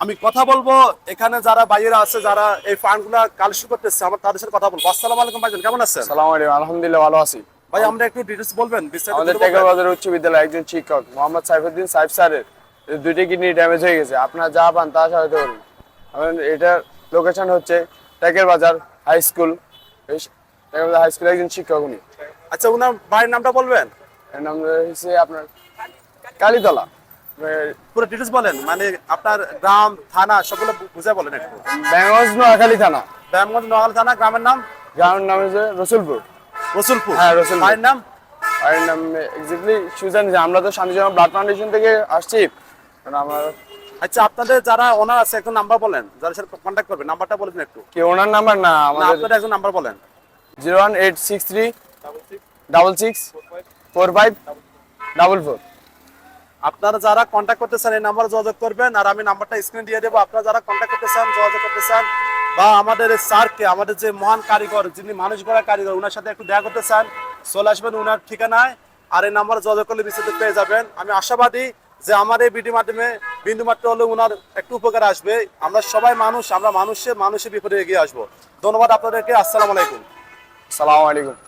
আমি কথা বলব এখানে যারা বাইরে আছে যারা এই ফান্ডগুলা কালেকশন করতেছে আমার তাদের সাথে কথা বলব। আসসালামু আলাইকুম ভাইজান কেমন আছেন? সালাম আলাইকুম আলহামদুলিল্লাহ ভালো আছি। ভাই আমরা একটু ডিটেলস বলবেন আমাদের বলবেন? টেকার বাজার উচ্চ বিদ্যালয়ে একজন শিক্ষক মোহাম্মদ সাইফুদ্দিন সাইফ স্যারের দুইটি কিডনি ড্যামেজ হয়ে গেছে। আপনারা যা পান তা সহায়তা করুন। এটার লোকেশন হচ্ছে টেকের বাজার হাই স্কুল টেকের বাজার হাই স্কুলের একজন শিক্ষক উনি। আচ্ছা উনার বাড়ির নামটা বলবেন? এর নাম হচ্ছে আপনার কালীতলা। পুরো ডিটেলস বলেন মানে আপনার গ্রাম থানা সবগুলো বুঝে বলেন একটু। ব্যাঙ্গজ নোয়াখালী থানা। ব্যায়ামগঞ্জ নোয়াখালী থানা গ্রামের নাম? গ্রামের নাম হচ্ছে রসুলপুর। রসুলপুর। হ্যাঁ, রসুলপুর। ভাইয়ের নাম? আর এর নাম এক্স্যাক্টলি সুজান আমরা তো শান্তিজনক ব্লাড ফাউন্ডেশন থেকে আসছি। আমার আচ্ছা আপনাদের যারা ওনার আছে একটু নাম্বার বলেন। যারা সাথে কন্ট্যাক্ট করবেন নাম্বারটা বলে দিন একটু। কি ওনার নাম্বার না না আমাদের আপনাদের একজন নাম্বার বলেন। Zero one eight six three double six four five double four. আপনারা যারা কন্ট্যাক্ট করতে চান, এই নাম্বারে যোগাযোগ করবেন আর আমি নাম্বারটা স্ক্রিনে দিয়ে দেবো। আপনারা যারা কন্ট্যাক্ট করতে চান, যোগাযোগ করতে চান বা আমাদের স্যারকে, আমাদের যে মহান কারিগর, যিনি মানুষ গড়া কারিগর ওনার সাথে একটু দেখা করতে চান, চলে আসবেন ওনার ঠিকানায় আর এই নাম্বারে যোগাযোগ করলে বিস্তারিত পেয়ে যাবেন। আমি আশাবাদী যে আমার এই ভিডিও মাধ্যমে বিন্দু মাত্র হলে ওনার একটু উপকার আসবে। আমরা সবাই মানুষ, আমরা মানুষে মানুষের বিপদে এগিয়ে আসব। ধন্যবাদ আপনাদেরকে। আসসালামু আলাইকুম। সালাম আলাইকুম।